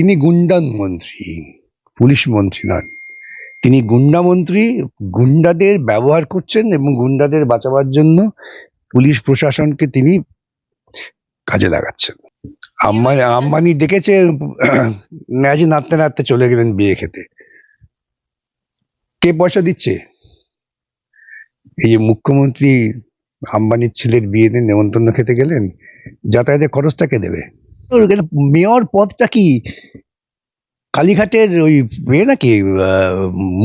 তিনি গুন্ডান মন্ত্রী, পুলিশ মন্ত্রী নন। তিনি গুন্ডা মন্ত্রী, গুন্ডাদের ব্যবহার করছেন এবং গুন্ডাদের বাঁচাবার জন্য পুলিশ প্রশাসনকে তিনি কাজে লাগাচ্ছেন। আম্বানি আম্বানি ডেকেছে ম্যাচে নাড়তে নাড়তে চলে গেলেন বিয়ে খেতে। কে পয়সা দিচ্ছে? এই যে মুখ্যমন্ত্রী আম্বানির ছেলের বিয়েতে নেমন্তন্ন খেতে গেলেন, যাতায়াতের খরচটা কে দেবে? মেয়র পদটা কি? কালীঘাটের ওই এ নাকি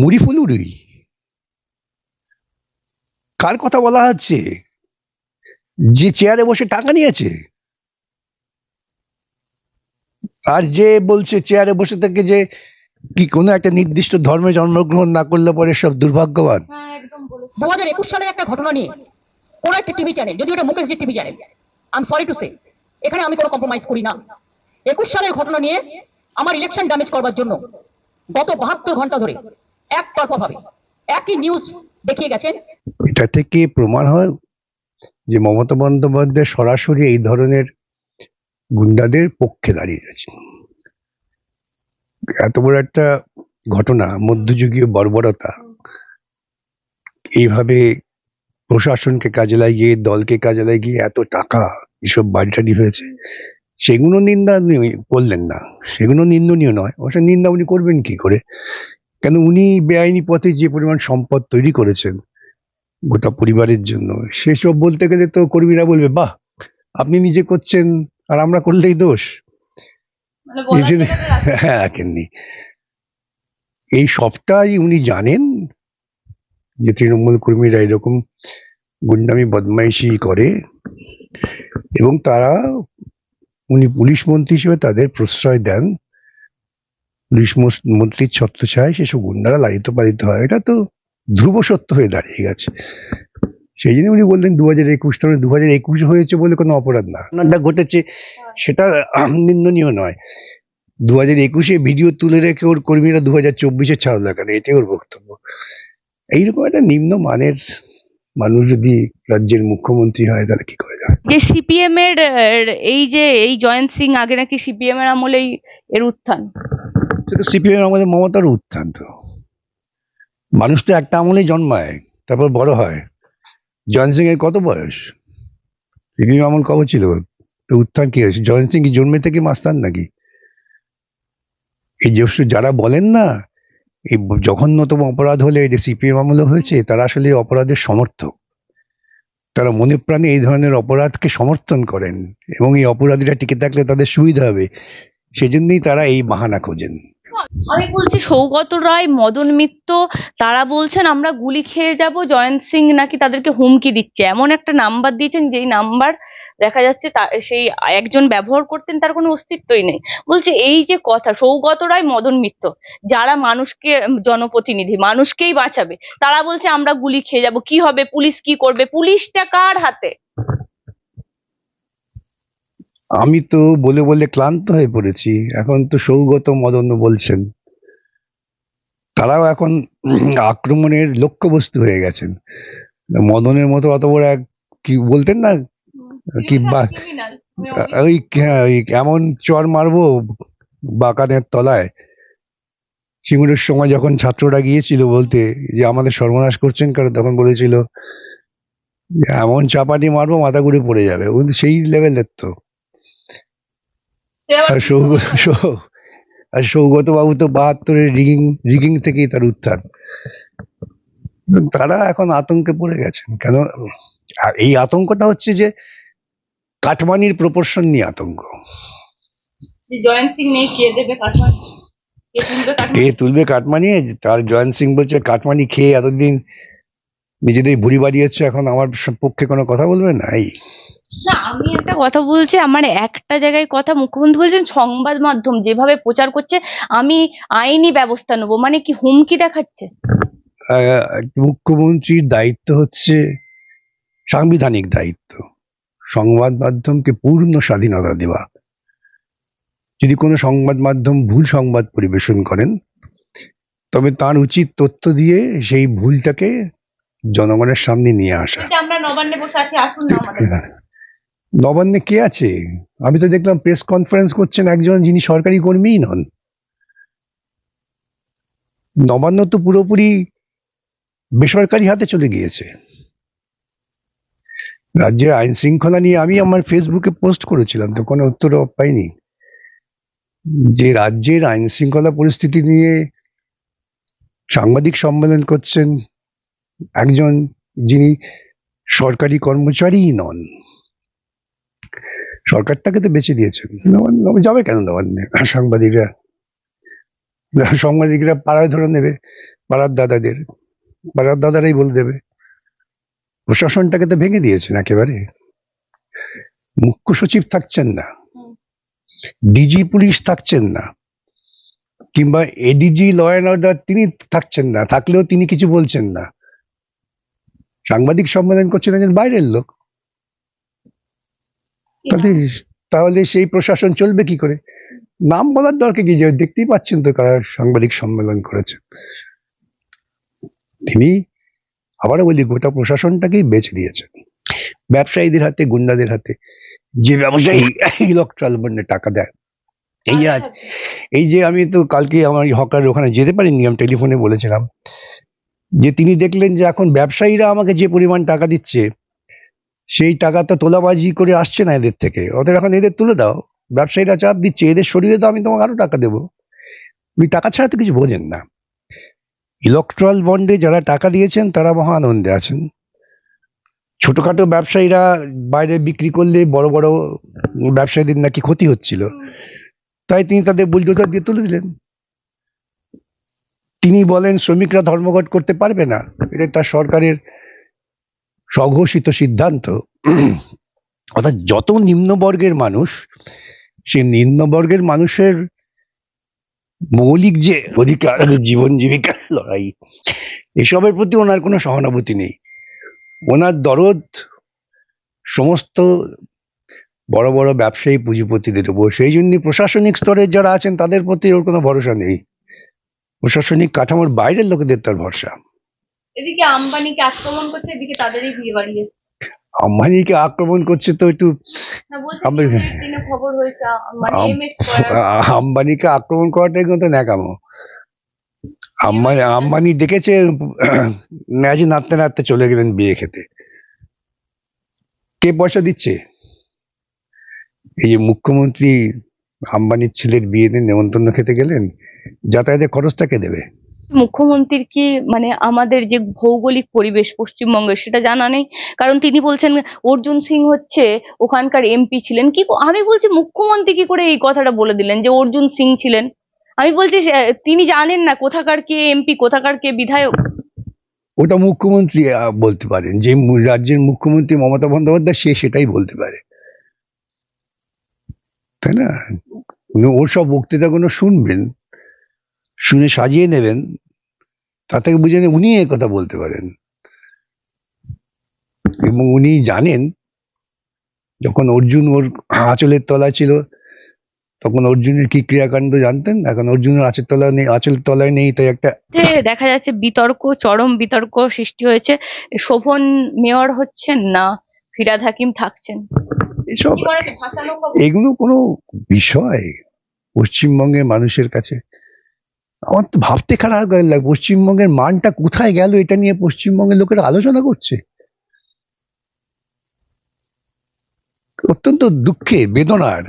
মুড়ি ফুলুরি কার কথা বলা হচ্ছে? যে চেয়ারে বসে টাকা নিয়েছে? আর যে বলছে চেয়ারে বসে থেকে যে কি কোনো একটা নির্দিষ্ট ধর্মে জন্মগ্রহণ না করলে পরে সব দুর্ভাগ্যবান। দু হাজার একুশ সালের একটা ঘটনা নিয়ে কোন একটা টিভি চ্যানেল যদি ওটা মুকেশজির TV channel I am sorry to say এখানে আমি কোনো কম্প্রোমাইজ করি না। একুশ সালের ঘটনা নিয়ে আমার ইলেকশন ড্যামেজ করবার জন্য গত বাহাত্তর ঘণ্টা ধরে এক তরফা ভাবে একই নিউজ দেখিয়ে গেছেন। এটা থেকে প্রমাণ হয় যে মমতা বন্দ্যোপাধ্যায় সরাসরি এই ধরনের গুন্ডাদের পক্ষে দাঁড়িয়ে দাঁড়িয়েছে এত বড় একটা ঘটনা, মধ্যযুগীয় বর্বরতা, এইভাবে প্রশাসনকে কাজে লাগিয়ে, দলকে কাজে লাগিয়ে এত টাকা এসব বাড়িটারি হয়েছে। সেগুলো নিন্দা করলেন না। সেগুলো নিন্দনীয় নয়। ওটা নিন্দা উনি করবেন কি করে? কেন উনি বেআইনি পথে যে পরিমাণ সম্পদ তৈরি করেছেন গোটা পরিবারের জন্য সেসব বলতে গেলে তো কর্মীরা বলবে বাহ আপনি নিজে করছেন আর আমরা করলেই দোষ। হ্যাঁ রাখেননি। এই সবটাই উনি জানেন যে তৃণমূল কর্মীরা এরকম গুন্ডামি বদমাইশি করে। এবং তারা, উনি পুলিশ মন্ত্রী হিসেবে তাদের প্রশ্রয় দেন। পুলিশ মন্ত্রীর ছত্রছায় সেসব গুন্ডারা লালিত পালিত হয়। এটা তো ধ্রুব সত্য হয়ে দাঁড়িয়ে গেছে। সেই জন্য উনি বললেন দু হাজার একুশ, তাহলে দু হাজার একুশ হয়েছে বলে কোনো অপরাধ না। ঘটনাটা ঘটেছে, সেটা নিন্দনীয় নয়। দু হাজার একুশে ভিডিও তুলে রেখে ওর কর্মীরা দু হাজার চব্বিশে ছাড়লো কেন এটাই ওর বক্তব্য। এইরকম একটা নিম্ন মানের মানুষ যদি রাজ্যের মুখ্যমন্ত্রী হয়, তাহলে কি করে? যে সিপিএম এর এই যে, এই জয়ন্ত সিং আগে নাকি সিপিএম এর আমলেই এর উত্থান? সেটা সিপিএম আমাদের মমতার উত্থান তো। মানুষ তো একটা আমলেই জন্মায়, তারপর বড় হয়। জয়ন্ত সিং এর কত বয়স? সিপিএম আমল কবে ছিল? তো উত্থান কি হয়েছে? জয়ন্ত সিং কি জন্মে থেকে মাস্তান নাকি? এই যে যারা বলেন না, এই জঘন্যতম অপরাধ হলে যে সিপিএম আমলে হয়েছে, তারা আসলে অপরাধের সমর্থক। তারা মনে প্রাণে এই ধরনের অপরাধকে সমর্থন করেন এবং এই অপরাধীরা টিকে থাকলে তাদের সুবিধা হবে। সেজন্যই তারা এই বাহানা খোঁজেন। আমি বলছি সৌগত রায়, মদন মিত্র, তারা বলছেন, আমরা গুলি খেয়ে যাব, জয়ন্ত সিং নাকি তাদেরকে হুমকি দিচ্ছে। এমন একটা নাম্বার দিয়েছেন, যেই নাম্বার দেখা যাচ্ছে সেই একজন ব্যবহার করতেন, তার কোনো অস্তিত্বই নেই। বলছে এই যে কথা, সৌগত রায়, মদন মিত্র, যারা মানুষকে জনপ্রতিনিধি, মানুষকেই বাঁচাবে, তারা বলছে, আমরা গুলি খেয়ে যাব। কি হবে, পুলিশ কি করবে? পুলিশটা কার হাতে? আমি তো বলে বলে ক্লান্ত হয়ে পড়েছি। এখন তো সৌগত মদন বলছেন। তারাও এখন আক্রমণের লক্ষ্যবস্তু হয়ে গেছেন। মদনের মতো অত বড় এক কি বলতেন না? কি বা- ওই হ্যাঁ, ওই এমন চর মারবো বাগানের তলায়। সিঙ্গুরের সময় যখন ছাত্ররা গিয়েছিল বলতে যে আমাদের সর্বনাশ করছেন কারণ তখন বলেছিল এমন চাপাটি মারবো মাথা ঘুরে পড়ে যাবে। সেই লেভেলের তো। আর সৌগত সৌ- আর সৌগত বাবু তো বাহাত্তরের রিগিং রিগিং থেকেই তার উত্থান। তারা এখন আতঙ্কে পড়ে গেছেন। কেন আর এই আতঙ্কটা হচ্ছে যে কাটমানির প্রপোর্শন নিয়ে আতঙ্ক। জয়ন্ত সিং নেই কে দেবে এ তুলবে কাটমানি? তার জয়ন্ত সিং বলছে কাটমানি খেয়ে এতদিন নিজেদের ভুড়ি বাড়িয়েছে এখন আমার পক্ষে কোনো কথা বলবে? না এই না আমি একটা কথা বলছি আমার একটা জায়গায় কথা মুখ্যমন্ত্রী বলছেন সংবাদ মাধ্যম যেভাবে প্রচার করছে আমি আইনি ব্যবস্থা নেব মানে কি হুমকি দেখাচ্ছে? মুখ্যমন্ত্রীর দায়িত্ব হচ্ছে সাংবিধানিক দায়িত্ব। সংবাদ মাধ্যমকে পূর্ণ স্বাধীনতা দেওয়া। যদি কোনো সংবাদ মাধ্যম ভুল সংবাদ পরিবেশন করেন তবে তার উচিত তথ্য দিয়ে সেই ভুলটাকে জনগণের সামনে নিয়ে আসা। আমরা নবান্নে বসে আছি আসুন না নবান্নে কে আছে? আমি তো দেখলাম প্রেস কনফারেন্স করছেন একজন যিনি সরকারি কর্মীই নন। নবান্ন তো পুরোপুরি বেসরকারি হাতে চলে গিয়েছে। রাজ্যের আইন শৃঙ্খলা নিয়ে আমি আমার ফেসবুকে পোস্ট করেছিলাম, তো কোনো উত্তর পাইনি। যে রাজ্যের আইন শৃঙ্খলা পরিস্থিতি নিয়ে সাংবাদিক সম্মেলন করছেন একজন যিনি সরকারি কর্মচারীই নন। সরকার তাকে তো বেঁচে দিয়েছেন যাবে কেন নবান্নে? সাংবাদিকরা সাংবাদিকরা পাড়ায় ধরে নেবে, পাড়ার দাদাদের। পাড়ার দাদারাই বলে দেবে। প্রশাসনটাকে তো ভেঙে দিয়েছেন একেবারে। মুখ্য সচিব থাকছেন না। ডিজি পুলিশ থাকছেন না। কিংবা এডিজি, ল অ্যান্ড অর্ডার তিনি থাকছেন না। থাকলেও তিনি কিছু বলছেন না। সাংবাদিক সম্মেলন করছেন একজন বাইরের লোক। তাহলে তাহলে সেই প্রশাসন চলবে কি করে? নাম বলার দরকার কি যে দেখতেই পাচ্ছেন তো কারা সাংবাদিক সম্মেলন করেছে। তিনি আবারও বলি গোটা প্রশাসনটাকেই বেছে দিয়েছেন ব্যবসায়ীদের হাতে গুন্ডাদের হাতে। যে ব্যবসায়ী ইলেকট্রাল বন্ডে টাকা দেয়। এই যে আজ এই যে আমি তো কালকে আমার হকার ওখানে যেতে পারিনি আমি টেলিফোনে বলেছিলাম যে তিনি দেখলেন যে এখন ব্যবসায়ীরা আমাকে যে পরিমাণ টাকা দিচ্ছে সেই টাকা তো তোলাবাজি করে আসছে না এদের থেকে। ওদের এখন এদের তুলে দাও। ব্যবসায়ীরা চাপ দিচ্ছে, এদের শরীরে তো আমি তোমাকে আরও টাকা দেবো। উনি টাকা ছাড়া তো কিছু বোঝেন না। ইলেকট্রাল বন্ডে যারা টাকা দিয়েছেন, তারা মহা আনন্দে আছেন। ছোটখাটো ব্যবসায়ীরা বাইরে বিক্রি করলে বড় বড় ব্যবসায়ীদের নাকি ক্ষতি হচ্ছিল। তাই তিনি তাদের বুলডোজার দিয়ে তুলে দিলেন। তিনি বলেন, শ্রমিকরা ধর্মঘট করতে পারবে না। এটা তার সরকারের স্বঘোষিত সিদ্ধান্ত। অর্থাৎ যত নিম্নবর্গের মানুষ, সেই নিম্নবর্গের মানুষের মৌলিক যে অধিকার জীবন জীবিকার লড়াই, এসবের প্রতি ওনার কোনো সহানুভূতি নেই। ওনার দরদ সমস্ত বড় বড় ব্যবসায়ী পুঁজিপতিদের উপর। সেই জন্য প্রশাসনিক স্তরের যারা আছেন, তাদের প্রতি ওর কোনো ভরসা নেই। প্রশাসনিক কাঠামোর বাইরের লোকেদের তার ভরসা। এদিকে আম্বানিকে আক্রমণ করছে এদিকে তাদেরই বিয়ে বাড়িয়ে আম্বানিকে আক্রমণ করছে তো একটু হয়েছে মানে আম্বানিকে আক্রমণ করাটাই কিন্তু ন্যাকামো। আম্বানি আম্বানি দেখেছে ন্যাজি নাড়তে নাড়তে চলে গেলেন বিয়ে খেতে। কে পয়সা দিচ্ছে? এই যে মুখ্যমন্ত্রী আম্বানির ছেলের বিয়েতে নেমন্তন্ন খেতে গেলেন যাতায়াতের খরচটা কে দেবে? মুখ্যমন্ত্রীর কি মানে আমাদের যে ভৌগোলিক পরিবেশ পশ্চিমবঙ্গের সেটা জানা নেই? কারণ তিনি বলছেন অর্জুন সিং হচ্ছে ওখানকার এমপি ছিলেন। কি আমি বলছি মুখ্যমন্ত্রী কি করে এই কথাটা বলে দিলেন যে অর্জুন সিং ছিলেন? আমি বলছি তিনি জানেন না কোথাকার কে এমপি, কোথাকার কে বিধায়ক? ওটা মুখ্যমন্ত্রী বলতে পারেন। যে রাজ্যের মুখ্যমন্ত্রী মমতা বন্দ্যোপাধ্যায়, সে সেটাই বলতে পারে। তাই না? উনি ওর সব বক্তৃতাগুলো শুনবেন। শুনে সাজিয়ে নেবেন তা থেকে বুঝে নিয়ে উনি কথা বলতে পারেন। এবং উনি জানেন যখন অর্জুন ওর আঁচলের তলা ছিল তখন অর্জুনের কি ক্রিয়াকাণ্ড জানতেন? এখন অর্জুনের আঁচের তলা নেই আঁচলের তলায় নেই তাই একটা দেখা যাচ্ছে বিতর্ক চরম বিতর্ক সৃষ্টি হয়েছে। শোভন মেয়র হচ্ছেন না ফিরাদ হাকিম থাকছেন। এসব? এগুলো কোনো বিষয় পশ্চিমবঙ্গের মানুষের কাছে। আমার তো ভাবতে খারাপ লাগে পশ্চিমবঙ্গের মানটা কোথায় গেল এটা নিয়ে পশ্চিমবঙ্গের লোকেরা আলোচনা করছে। অত্যন্ত দুঃখে, বেদনার।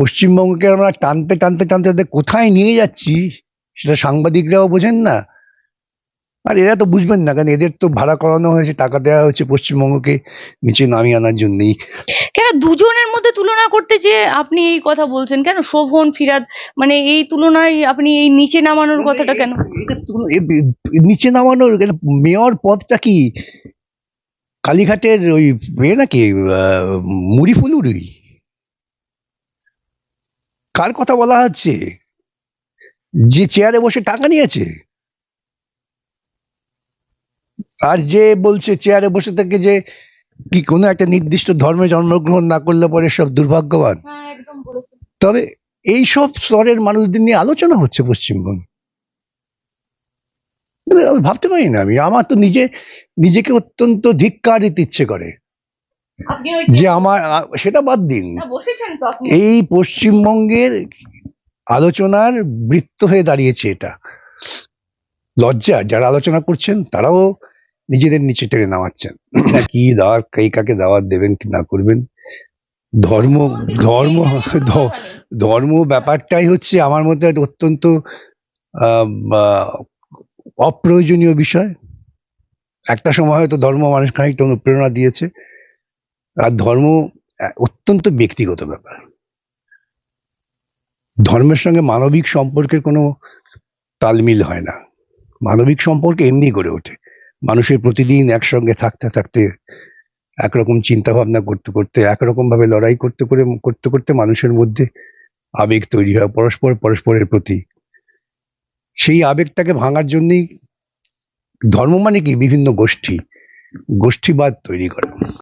পশ্চিমবঙ্গকে আমরা টানতে টানতে টানতে কোথায় নিয়ে যাচ্ছি, সেটা সাংবাদিকরাও বোঝেন না। আর এরা তো বুঝবেন না কারণ এদের তো ভাড়া করানো হয়েছে টাকা দেওয়া হয়েছে পশ্চিমবঙ্গকে নিচে নামিয়ে আনার জন্যই। কেন দুজনের মধ্যে তুলনা করতে যে আপনি এই কথা বলছেন কেন শোভন ফিরাদ মানে এই তুলনায় আপনি এই নিচে নামানোর কথাটা কেন? নিচে নামানোর মেয়র পদটা কি? কালীঘাটের ওই এ নাকি মুড়ি ফুলুরি? কার কথা বলা হচ্ছে? যে চেয়ারে বসে টাকা নিয়েছে? আর যে বলছে চেয়ারে বসে থেকে যে কি কোনো একটা নির্দিষ্ট ধর্মে জন্মগ্রহণ না করলে পরে সব দুর্ভাগ্যবান। হ্যাঁ তবে এই সব স্তরের মানুষদের নিয়ে আলোচনা হচ্ছে পশ্চিমবঙ্গে। আমি ভাবতে পারি না আমি। আমার তো নিজে নিজেকে অত্যন্ত ধিক্কার দিতে ইচ্ছে করে। যে আমার সেটা বাদ দিন। এই পশ্চিমবঙ্গের আলোচনার বৃত্ত হয়ে দাঁড়িয়েছে এটা। লজ্জা যারা আলোচনা করছেন তারাও নিজেদের নিচে টেনে নামাচ্ছেন। কি দাওয়াত কে কাকে দাওয়াত দেবেন কি না করবেন? ধর্ম ধর্ম ধর্ম ব্যাপারটাই হচ্ছে আমার মধ্যে একটা অত্যন্ত আহ, বা, অপ্রয়োজনীয় বিষয়। একটা সময় হয়তো ধর্ম মানুষ খানিকটা অনুপ্রেরণা দিয়েছে। আর ধর্ম অত্যন্ত ব্যক্তিগত ব্যাপার। ধর্মের সঙ্গে মানবিক সম্পর্কের কোনো তালমিল হয় না। মানবিক সম্পর্ক এমনি গড়ে ওঠে। মানুষের প্রতিদিন একসঙ্গে থাকতে থাকতে একরকম চিন্তা ভাবনা করতে করতে একরকম ভাবে লড়াই করতে করে, করতে করতে মানুষের মধ্যে আবেগ তৈরি হয়, পরস্পর পরস্পরের প্রতি। সেই আবেগটাকে ভাঙার জন্যই ধর্ম মানে কি? বিভিন্ন গোষ্ঠী, গোষ্ঠীবাদ তৈরি করা।